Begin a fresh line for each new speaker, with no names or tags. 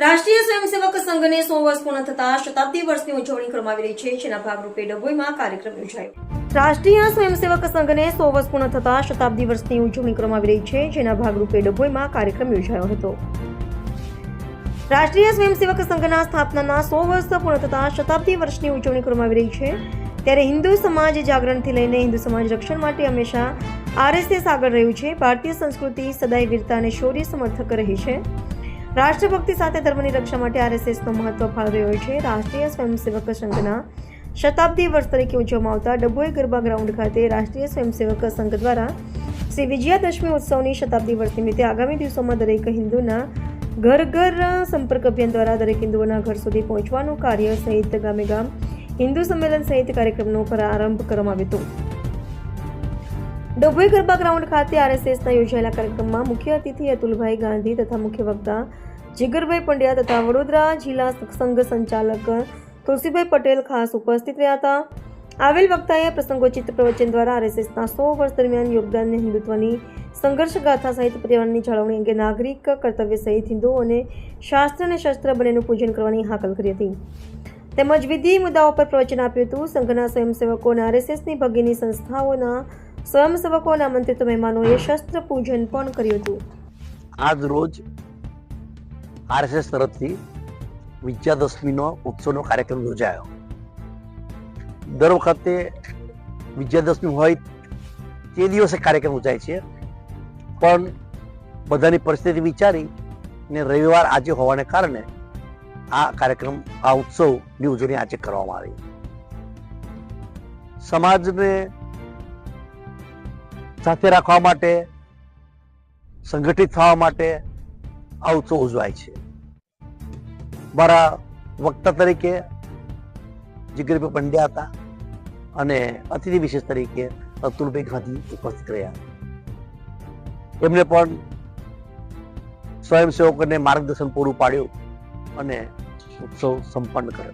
રાષ્ટ્રીય સ્વયંસેવક સંઘને સો વર્ષ પૂર્ણ થતા શતાબ્દી વર્ષની ઉજવણી કરવામાં આવી રહી છે, જેના ભાગરૂપે ડભોઈમાં કાર્યક્રમ યોજાયો. રાષ્ટ્રીય સ્વયંસેવક સંઘને સો વર્ષ પૂર્ણ થતા શતાબ્દી વર્ષની ઉજવણી કરવામાં આવી રહી છે, જેના ભાગરૂપે ડભોઈમાં કાર્યક્રમ યોજાયો હતો. રાષ્ટ્રીય સ્વયંસેવક સંઘના સ્થાપનાના સો વર્ષ પૂર્ણ થતા શતાબ્દી વર્ષની ઉજવણી કરવામાં આવી રહી છે, ત્યારે હિન્દુ સમાજ જાગરણથી લઈને હિન્દુ સમાજ રક્ષણ માટે હંમેશા આરએસએસ આગળ રહ્યું છે. ભારતીય સંસ્કૃતિ સદાય વીરતા અને શૌર્ય સમર્થક રહી છે. રાષ્ટ્રભક્તિ સાથે ધર્મની રક્ષા માટે આરએસએસનો મહત્વ ફાળવી રહ્યો છે. રાષ્ટ્રીય સ્વયંસેવક સંઘના શતાબ્દી વર્ષ તરીકે ઉજવવામાં આવતા ડભોઈ ગરબા ગ્રાઉન્ડ ખાતે રાષ્ટ્રીય સ્વયંસેવક સંઘ દ્વારા શ્રી વિજયાદશમી ઉત્સવની શતાબ્દી વર્ષ નિમિત્તે આગામી દિવસોમાં દરેક હિન્દુના ઘર ઘર સંપર્ક અભિયાન દ્વારા દરેક હિન્દુઓના ઘર સુધી પહોંચવાનું કાર્ય સહિત ગામે ગામ હિન્દુ સંમેલન સહિત કાર્યક્રમનો પ્રારંભ કરવામાં આવ્યો હતો. ડભોઈ ગરબા ગ્રાઉન્ડ ખાતે આરએસએસના યોજાયેલા કાર્યક્રમમાં મુખ્ય અતિથિ અતુલભાઈ ગાંધી તથા મુખ્ય વક્તા જીગરભાઈ પંડ્યા તથા વડોદરા જિલ્લા સંઘ સંચાલક તુલસીભાઈ પટેલ ખાસ ઉપસ્થિત રહ્યા હતા. આવેલ વક્તાએ પ્રસંગોચિત પ્રવચન દ્વારા આરએસએસના સો વર્ષ દરમિયાન યોગદાનને હિન્દુત્વની સંઘર્ષ ગાથા સહિત પર્યાવરણની જાળવણી અંગે નાગરિક કર્તવ્ય સહિત હિન્દુઓને શાસ્ત્ર અને શસ્ત્ર બંનેનું પૂજન કરવાની હાકલ કરી હતી. તેમજ વિધિ મુદ્દાઓ પર પ્રવચન આપ્યું હતું. સંઘના સ્વયંસેવકો અને આરએસએસની ભગીની સંસ્થાઓના સ્વયંસેવકો અને આમંત્રિત મહેમાનોએ શસ્ત્ર પૂજન પણ કર્યું હતું.
આજ રોજ આરએસએસ તરફથી વિજયાદશમીનો ઉત્સવનો કાર્યક્રમ યોજાયો. દર વખતે વિજયાદશમી હોય તે દિવસે કાર્યક્રમ યોજાય છે. પણ બધાની પરિસ્થિતિ વિચારી ને રવિવાર આજે હોવાને કારણે આ કાર્યક્રમ, આ ઉત્સવની ઉજવણી આજે કરવામાં આવી. સમાજને સાથે રાખવા માટે, સંગઠિત થવા માટે આ ઉત્સવ ઉજવાય છે. મારા વક્તા તરીકે જીગરભાઈ પંડ્યા હતા અને અતિથિ વિશેષ તરીકે અતુલભાઈ ગાંધી ઉપસ્થિત રહ્યા. એમને પણ સ્વયંસેવકોને માર્ગદર્શન પૂરું પાડ્યું અને ઉત્સવ સંપન્ન કર્યો.